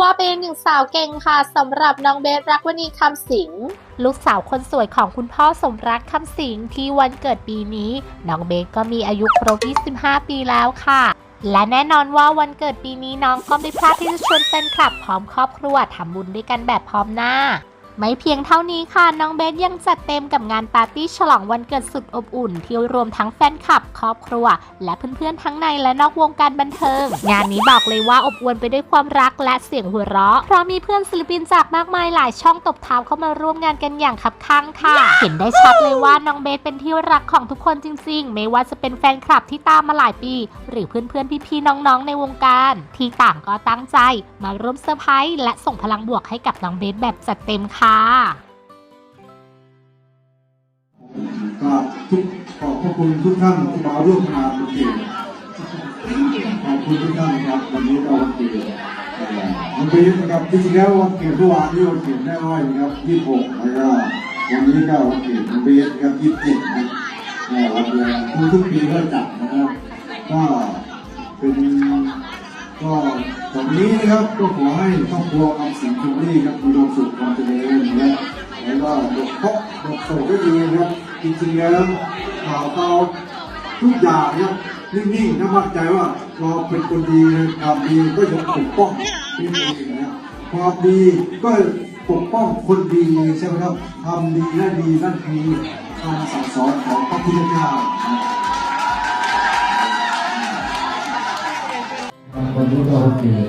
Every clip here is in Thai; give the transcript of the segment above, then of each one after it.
ว่าเป็นหนึ่งสาวเก่งค่ะสำหรับน้องเบสรักวณีคำสิงลูกสาวคนสวยของคุณพ่อสมรักคำสิงที่วันเกิดปีนี้ น้องเบสก็มีอายุครบ 25 ปีแล้วค่ะ และแน่นอนว่าวันเกิดปีนี้น้องก็ไม่พลาดที่จะชวนแฟนคลับพร้อมครอบครัวทำบุญด้วยกันแบบพร้อมหน้า ไม่เพียงเท่านี้ค่ะ น้องเบสยังจัดเต็มกับงานปาร์ตี้ฉลองวันเกิดสุดอบอุ่น ที่รวมทั้งแฟนคลับ ครอบครัว และเพื่อนๆทั้งในและนอกวงการบันเทิง งานนี้บอกเลยว่าอบอวลไปด้วยความรักและเสียงหัวเราะเพราะมีเพื่อนศิลปินจากมากมายหลายช่องตบเท้าเข้ามาร่วมงานกันอย่างคับข้างค่ะ เห็นได้ชัดเลยว่าน้องเบสเป็นที่รักของทุกคนจริง ๆ ไม่ว่าจะเป็นแฟนคลับที่ตามมาหลายปี หรือเพื่อนๆพี่ๆน้องๆในวงการ ที่ต่างก็ตั้งใจ มาร่วมเซอร์ไพรส์และส่งพลังบวกให้กับน้องเบสแบบจัดเต็มค่ะก็ทุกขอบพระคุณทุกท่านที่มาร่วมงานวันเกิดขอบคุณทุกท่านครับวันนี้ก็วันเกิดเอ่อวันเกิดนะครับจริงๆแล้ววันเกิดเมื่อวานนี้วันเกิดแม่อ้อยนะครับ26แล้วก็วันนี้ก็วันเกิดวันเบสนะครับ27นะเอ่อวันเดือนทุกทุกๆปีก็จัดนะครับก็เป็น ก็ตรงนี้นะครับก็ขอให้ครอบครัวคำสิงห์คุรี่ครับมีความสุขความเจริญนะครับแล้วก็ดกพกดกโศกก็ดีนะครับจริงๆแล้วข่าวเขาทุกอย่างเนี่ยนิ่งๆนะมั่นใจว่าเราเป็นคนดีทำดีก็ยังปกป้องที่ดีนะครับความดีก็ปกป้องคนดีใช่ไหมครับทำดีและดีนั่นคือคำสั่งสอนของพระพุทธเจ้า วันนี้ก็วันเกิด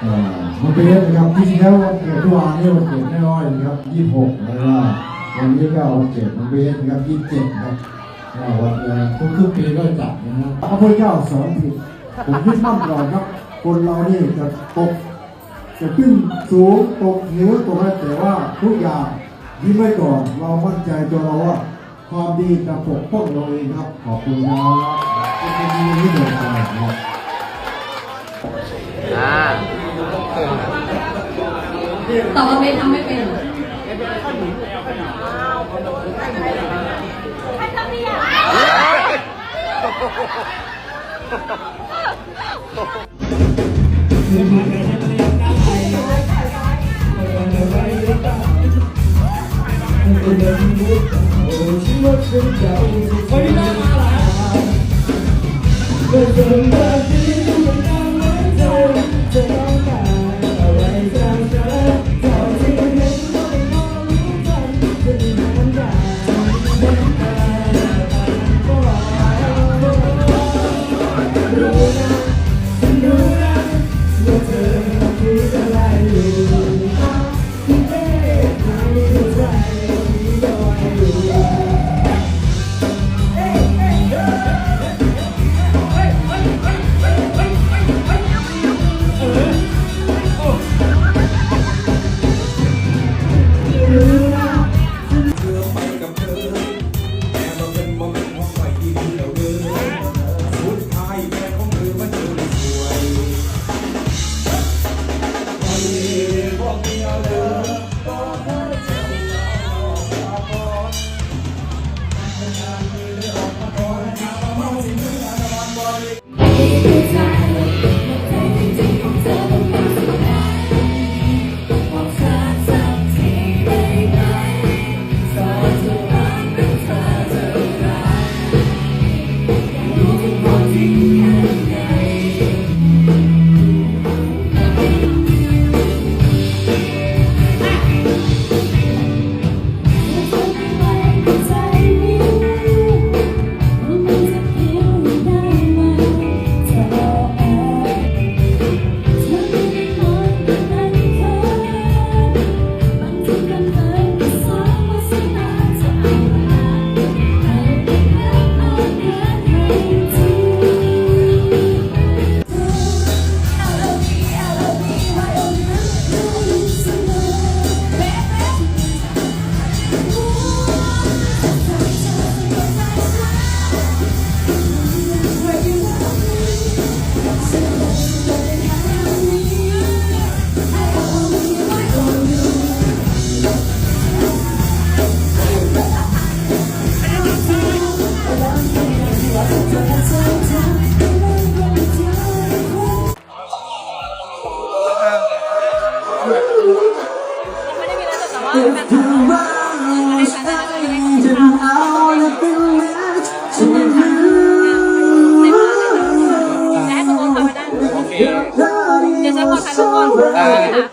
เอ่อวันเกิดนะครับที่จริงแล้ววันเกิดทุกวันนี้วันเกิดแม่น้อยนะครับ26แล้วก็วันนี้ก็วันเกิดวันเบสนะครับ27นะครับก็วันเอ่อทุกทุกๆปีก็จัดนะครับพระพุทธเจ้าสอนผิดผมยึดมั่นก่อนครับ คนเรานี่จะตกจะขึ้นสูงตกเหวตกอะไรแต่ว่าทุกอย่างยิ้มไว้ก่อนเรามั่นใจตัวเราว่าความดีจะปกป้องเราเองครับ ขอบคุณครับเป็นคนดีที่เดินไปครับ แต่ว่าเบสทำไม่เป็นเ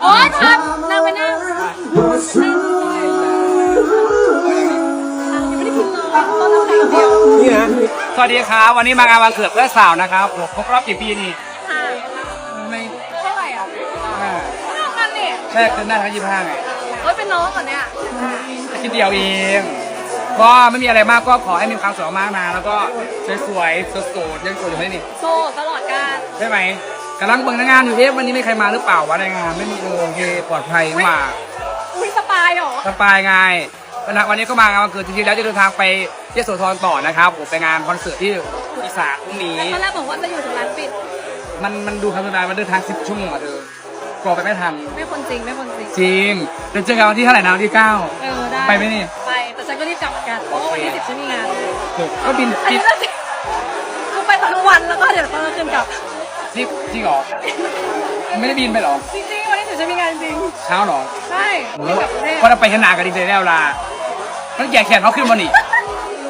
โอ๊ยทำนั่งไปนั่งยังไม่ได้กินเลยต้นน้ำแข็งเดียวนี่นะสวัสดีครับ วันนี้มางานวันเกิดเพื่อนสาวนะครับโอ้ครบรอบกี่ปีนี่ไม่เท่าไหร่อะห้าเท่ากันนี่ใช่คือหน้าทั้งยี่ห้าไงโอ๊ยเป็นน้องก่อนเนี่ยคิดเดียวเองก็ไม่มีอะไรมากก็ขอให้มีความสุขมากนะแล้วก็สวยๆสดๆยังสวยอยู่ไหมนี่โซ่ตลอดการใช่ไหม กำลังเบิ่งงานอยู่เอ๊ะวันนี้มีใครมาหรือเปล่าวะในงานไม่มีเออโอเคปลอดภัยมาอุ้ยสปายเหรอสบายไงวันนี้วันนี้ก็มางานวันเกิดจริงๆแล้วจะเดินทางไปยโสธรต่อนะครับผมไปงานคอนเสิร์ตที่อีสานพรุ่งนี้ตอนแรกบอกว่าจะอยู่ถึงร้านปิด มันมันดูคำสุดท้ายมันเดินทางสิบชั่วโมงอะเธอกลัวไปไม่ทันไม่คนจริงไม่คนจริงจริงเดี๋ยวเจอกันวันที่เท่าไหร่นะวันที่เก้าเออได้ไปไหมนี่ไปแต่ฉันก็รีบกลับเหมือนกันเพราะว่าวันที่สิบฉันมีงานถูกก็บินอันบินี้นเรื่องจริงคือไปตอนกลางวันแล้วก็เดี๋ยวตอนกลางคืนกลับ จริงจริงเหรอไม่ได้บินไปเหรอจริงๆวันนี้สิบฉันมีงานจริงเช้าเหรอใช่บินกลับกรุงเทพก็จะไปขนาดกันดีเลยแล้วล่ะต้องแย่แขนเขาขึ้นมานี่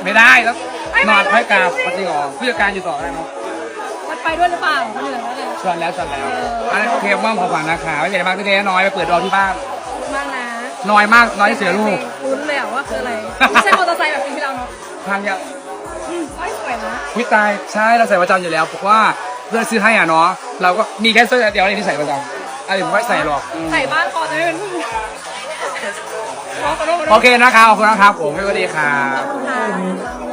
ไม่ได้แล้วนอนค่อยกราบปฏิกรผู้จัดการอยู่ต่อได้ไหมมันไปด้วยหรือเปล่าคนอื่นก็เลยชวนแล้วชวนแล้วอันนี้นโอเคมอบของขวัญนะคะไม่เป็นไรมากพี่เจ๊น้อยไปเปิดรอที่บ้านมากนะน้อยมากน้อยที่เสียลูกลุ้นเลยอะว่าคืออะไรไม่ใช่มอเตอร์ไซค์แบบปีที่แล้วเนาะทางเยอะไม่สวยนะวิตายใช่เราใส่ประจำอยู่แล้วเพราะว่า เพื่อนซื้อให้อะเนาะเราก็มีแค่เสื้อเดียวที่ใส่ประจำอะไรผมไม่ใส่หรอกอืมใส่บ้านคอจะไม่เป็นผู้ขอขอโทษขอโทโอษเคนะครับขอบคุณนะครับผมสวัสดีครับ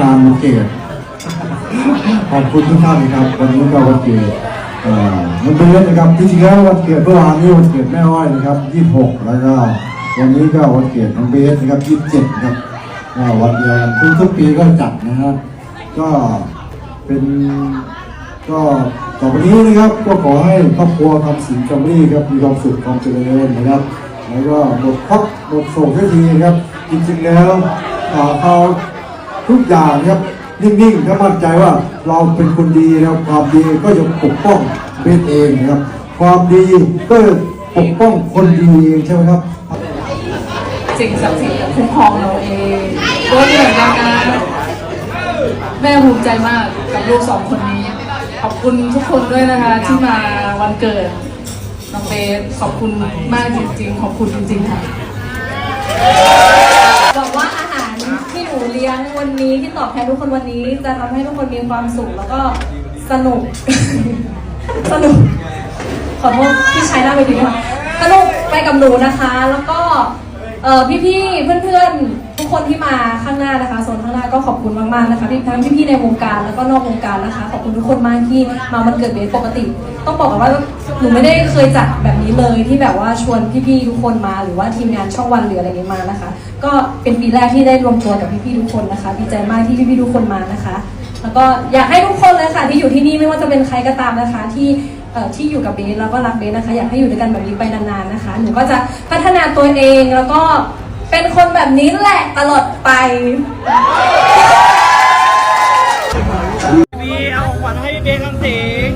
งานวันเกิขอบคุณทุกท่านนะครับวันนี้ก็วันเกิดมันเป็นเรื่องนะครับจริงแล้ววันเกิดเมื่อวานนี้วันเกิดแม่อ้อยนะครับ 26 แล้วก็วันนี้ก็วันเกิดน้องเบสนะครับ 27 นะครับวันเดียวกันทุกๆปีก็จัดนะครับก็เป็นก็ต่อไปนี้นะครับก็ขอให้ครอบครัวทำสิ่งจำรีครับมีความสุขความเจริญนะครับแล้วก็หมดเคราะห์หมดโศกทันทีนะครับจริงๆแล้วอ่าเขา ทุกอย่างครับนิ่งๆถ้ามั่นใจว่าเราเป็นคนดีนะครับความดีก็จะปกป้องเบสเองนะครับ ความดีก็ปกป้องคนดีเองใช่ไหมครับสิ่งศักดิ์สิทธิ์คุ้มครองเราเองก็เหมือนกันนะแม่ภูมิใจมากกับลูกสองคนนี้ ขอบคุณทุกคนด้วยนะคะที่มาวันเกิดน้องเบสขอบคุณมากจริงๆ ขอบคุณจริงๆค่ะหวังว่า ที่หนูเลี้ยงวันนี้ที่ตอบแทนทุกคนวันนี้ จะทำให้ทุกคนมีความสุขแล้วก็สนุก สนุก ขอโทษที่ใช้หน้าไปดีค่ะสนุกไปกับหนูนะคะ แล้วก็เออพี่ๆเพื่อนๆ ทุกคนที่มาข้างหน้านะคะโซนข้างหน้าก็ขอบคุณมากๆนะคะที่ทั้งพี่ๆในวงการแล้วก็นอกวงการนะคะ ขอบคุณทุกคนมากที่มาวันเกิดเบสปกติ ต้องบอกว่าหนูไม่ได้เคยจัดแบบนี้เลยที่แบบว่าชวนพี่ๆทุกคนมาหรือว่าทีมงานช่องวันหรืออะไรนี้มานะคะ ก็เป็นปีแรกที่ได้รวมตัวกับพี่ๆทุกคนนะคะดีใจมากที่พี่ๆทุกคนมานะคะ แล้วก็อยากให้ทุกคนเลยค่ะที่อยู่ที่นี่ไม่ว่าจะเป็นใครก็ตามนะคะที่ที่อยู่กับเบสแล้วก็รักเบสนะคะ อยากให้อยู่ด้วยกันแบบนี้ไปนานๆนะคะ หนูก็จะพัฒนาตัวเองแล้วก็ เป็นคนแบบนี้แหละตลอดไป มีเอาขวัญให้เบนคำสิง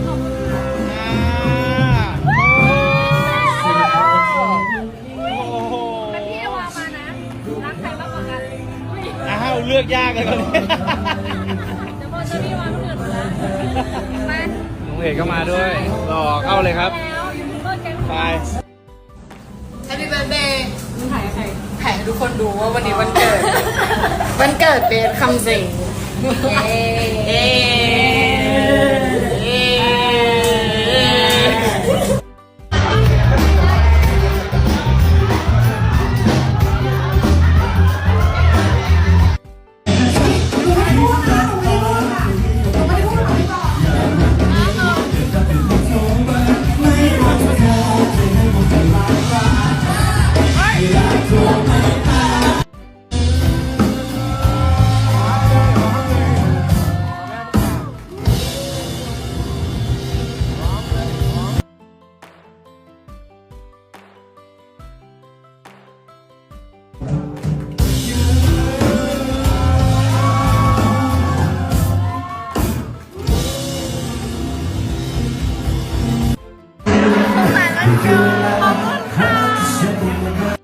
พี่วามานะ รักใครมากกว่ากันอ้าวเลือกยากเลยตอนนี้เดี๋ยวพอจะมีวาคนอื่นมาแล้วไปน้องเอกก็มาด้วยหล่อเข้าเลยครับแล้วยูทูบเบอร์แกง ไป ทุกคนดูว่าวันนี้วันเกิด วันเกิดเบสคำสิงเย้ good.